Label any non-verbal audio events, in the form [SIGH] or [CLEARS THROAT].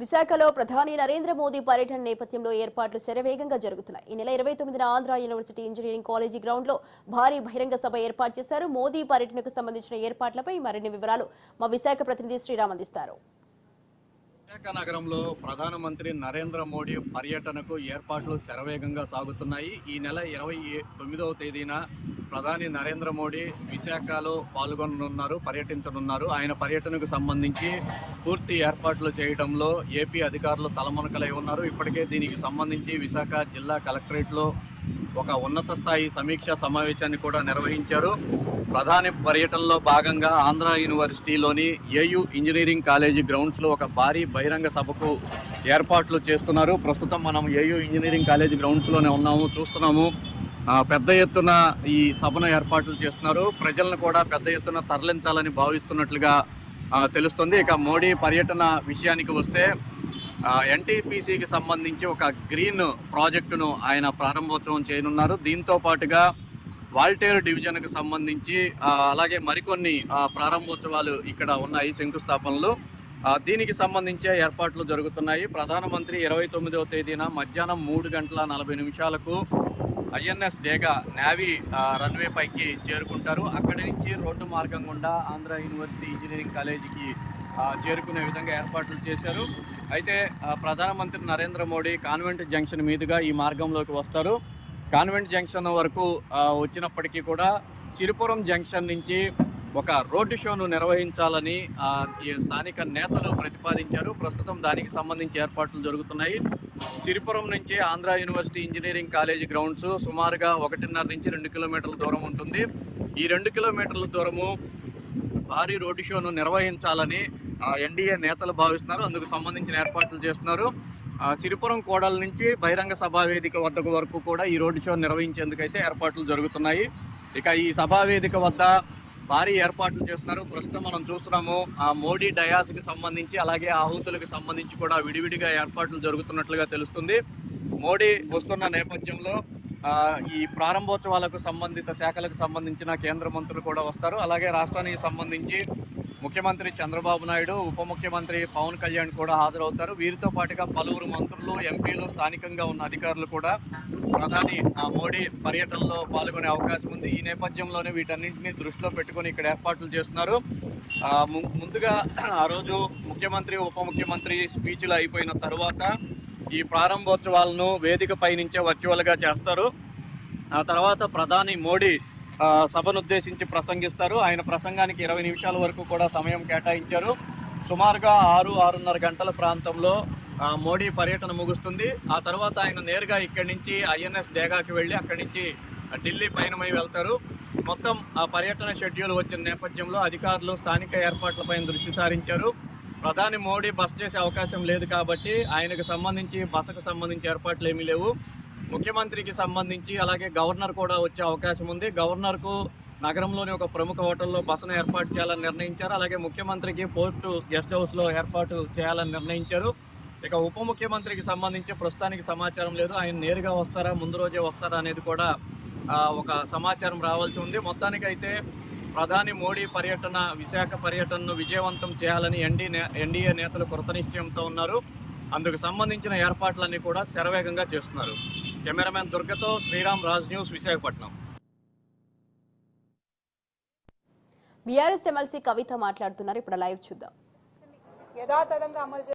విశాఖలో ప్రధాని నరేంద్ర మోదీ పర్యటన నేపథ్యంలో ఏర్పాట్లు శరవేగంగా జరుగుతున్నాయి. ఈ నెల ఇరవై తొమ్మిదిన ఆంధ్ర యూనివర్సిటీ ఇంజనీరింగ్ కాలేజీ గ్రౌండ్లో భారీ బహిరంగ సభ ఏర్పాటు చేశారు. మోదీ పర్యటనకు సంబంధించిన ఏర్పాట్లపై మరిన్ని వివరాలు మా విశాఖ ప్రతినిధి శ్రీరామ్ అందిస్తారు. విశాఖ నగరంలో ప్రధానమంత్రి నరేంద్ర మోడీ పర్యటనకు ఏర్పాట్లు శరవేగంగా సాగుతున్నాయి. ఈ నెల ఇరవై తొమ్మిదవ తేదీన ప్రధాని నరేంద్ర మోడీ విశాఖలో పాల్గొననున్నారు పర్యటించనున్నారు. ఆయన పర్యటనకు సంబంధించి పూర్తి ఏర్పాట్లు చేయడంలో ఏపీ అధికారులు తలమునకలై ఉన్నారు. ఇప్పటికే దీనికి సంబంధించి విశాఖ జిల్లా కలెక్టరేట్లో ఒక ఉన్నత స్థాయి సమీక్షా సమావేశాన్ని కూడా నిర్వహించారు. ప్రధాని పర్యటనలో భాగంగా ఆంధ్ర యూనివర్సిటీలోని ఏయు ఇంజనీరింగ్ కాలేజీ గ్రౌండ్స్లో ఒక భారీ బహిరంగ సభకు ఏర్పాట్లు చేస్తున్నారు. ప్రస్తుతం మనం ఏయు ఇంజనీరింగ్ కాలేజీ గ్రౌండ్స్లోనే ఉన్నాము చూస్తున్నాము. పెద్ద ఎత్తున ఈ సభను ఏర్పాట్లు చేస్తున్నారు. ప్రజలను కూడా పెద్ద ఎత్తున తరలించాలని భావిస్తున్నట్లుగా తెలుస్తుంది. ఇక మోడీ పర్యటన విషయానికి వస్తే ఎన్టీపీసీకి సంబంధించి ఒక గ్రీన్ ప్రాజెక్టును ఆయన ప్రారంభోత్సవం చేయనున్నారు. దీంతో పాటుగా వాల్టేర్ డివిజన్కు సంబంధించి అలాగే మరికొన్ని ప్రారంభోత్సవాలు ఇక్కడ ఉన్నాయి శంకుస్థాపనలు. దీనికి సంబంధించే ఏర్పాట్లు జరుగుతున్నాయి. ప్రధానమంత్రి ఇరవై తొమ్మిదవ తేదీన మధ్యాహ్నం మూడు గంటల నలభై నిమిషాలకు ఐఎన్ఎస్ డేగా నేవీ రన్వే పైకి చేరుకుంటారు. అక్కడి నుంచి రోడ్డు మార్గం గుండా ఆంధ్ర యూనివర్సిటీ ఇంజనీరింగ్ కాలేజీకి చేరుకునే విధంగా ఏర్పాట్లు చేశారు. అయితే ప్రధానమంత్రి నరేంద్ర మోడీ కాన్వెంట్ జంక్షన్ మీదుగా ఈ మార్గంలోకి వస్తారు. కాన్వెంట్ జంక్షన్ వరకు వచ్చినప్పటికీ కూడా సిరిపురం జంక్షన్ నుంచి ఒక రోడ్డు షోను నిర్వహించాలని ఈ స్థానిక నేతలు ప్రతిపాదించారు. ప్రస్తుతం దానికి సంబంధించి ఏర్పాట్లు జరుగుతున్నాయి. సిరిపురం నుంచి Andhra university engineering college grounds సుమారుగా ఒకటిన్నర నుంచి రెండు కిలోమీటర్ల దూరం ఉంటుంది. ఈ రెండు కిలోమీటర్ల దూరము భారీ రోడ్డు షోను నిర్వహించాలని ఎన్డీఏ నేతలు భావిస్తున్నారు. అందుకు సంబంధించిన ఏర్పాట్లు చేస్తున్నారు. సిరిపురం కోడల నుంచి బహిరంగ సభా వేదిక వద్దకు వరకు కూడా ఈ రోడ్డు షో నిర్వహించేందుకైతే ఏర్పాట్లు జరుగుతున్నాయి. ఇక ఈ సభా వేదిక వద్ద భారీ ఏర్పాట్లు చేస్తున్నారు. ప్రస్తుతం మనం చూస్తున్నాము ఆ మోడీ డయాస్కి సంబంధించి అలాగే ఆహుతులకు సంబంధించి కూడా విడివిడిగా ఏర్పాట్లు జరుగుతున్నట్లుగా తెలుస్తుంది. మోడీ వస్తున్న నేపథ్యంలో ఈ ప్రారంభోత్సవాలకు సంబంధిత శాఖలకు సంబంధించిన కేంద్ర మంత్రులు కూడా వస్తారు. అలాగే రాష్ట్రానికి సంబంధించి ముఖ్యమంత్రి చంద్రబాబు నాయుడు ఉప ముఖ్యమంత్రి పవన్ కళ్యాణ్ కూడా హాజరవుతారు. వీరితో పాటుగా పలువురు మంత్రులు ఎంపీలు స్థానికంగా ఉన్న అధికారులు కూడా ప్రధాని ఆ, మోడీ పర్యటనలో పాల్గొనే అవకాశం ఉంది. ఈ నేపథ్యంలోనే వీటన్నింటినీ దృష్టిలో పెట్టుకొని ఇక్కడ ఏర్పాట్లు చేస్తున్నారు. ము- ముందుగా [CLEARS THROAT] ఆ రోజు ముఖ్యమంత్రి ఉప ముఖ్యమంత్రి స్పీచ్లు అయిపోయిన తర్వాత ఈ ప్రారంభోత్సవాలను వేదికపై నుంచే వర్చువల్గా చేస్తారు. ఆ తర్వాత ప్రధాని మోడీ సభను ఉద్దేశించి ప్రసంగిస్తారు. ఆయన ప్రసంగానికి ఇరవై నిమిషాల వరకు కూడా సమయం కేటాయించారు. సుమారుగా ఆరు ఆరున్నర గంటల ప్రాంతంలో మోడీ పర్యటన ముగుస్తుంది. ఆ తర్వాత ఆయన నేరుగా ఇక్కడి నుంచి ఐఎన్ఎస్ డేగాకి వెళ్ళి అక్కడి నుంచి ఢిల్లీ పయనమై వెళ్తారు. మొత్తం ఆ పర్యటన షెడ్యూల్ వచ్చిన నేపథ్యంలో అధికారులు స్థానిక ఏర్పాట్లపై దృష్టి సారించారు. ప్రధాని మోడీ బస్ చేసే అవకాశం లేదు కాబట్టి ఆయనకు సంబంధించి బసకు సంబంధించి ఏర్పాట్లు ఏమీ లేవు. ముఖ్యమంత్రికి సంబంధించి అలాగే గవర్నర్ కూడా వచ్చే అవకాశం ఉంది. గవర్నర్కు నగరంలోని ఒక ప్రముఖ హోటల్లో బసను ఏర్పాటు చేయాలని నిర్ణయించారు. అలాగే ముఖ్యమంత్రికి పోర్టు గెస్ట్ హౌస్లో ఏర్పాటు చేయాలని నిర్ణయించారు. ఇక ఉప ముఖ్యమంత్రికి సంబంధించి ప్రస్తుతానికి సమాచారం లేదు. ఆయన నేరుగా వస్తారా ముందు రోజే వస్తారా అనేది కూడా ఒక సమాచారం రావాల్సి ఉంది. మొత్తానికైతే ప్రధాని మోడీ పర్యటన విశాఖ పర్యటనను విజయవంతం చేయాలని ఎన్డీ ఎన్డీఏ నేతలు కృతనిశ్చయంతో ఉన్నారు. అందుకు సంబంధించిన ఏర్పాట్లన్నీ కూడా శరవేగంగా చేస్తున్నారు. Cameraman దుర్గతో Sriram Raj news Visakhapatnam. BRS MLC Kavitha మాట్లాడుతున్నారు. ఇప్పుడు లైవ్ చూద్దాం. యథాతథంగా అమలు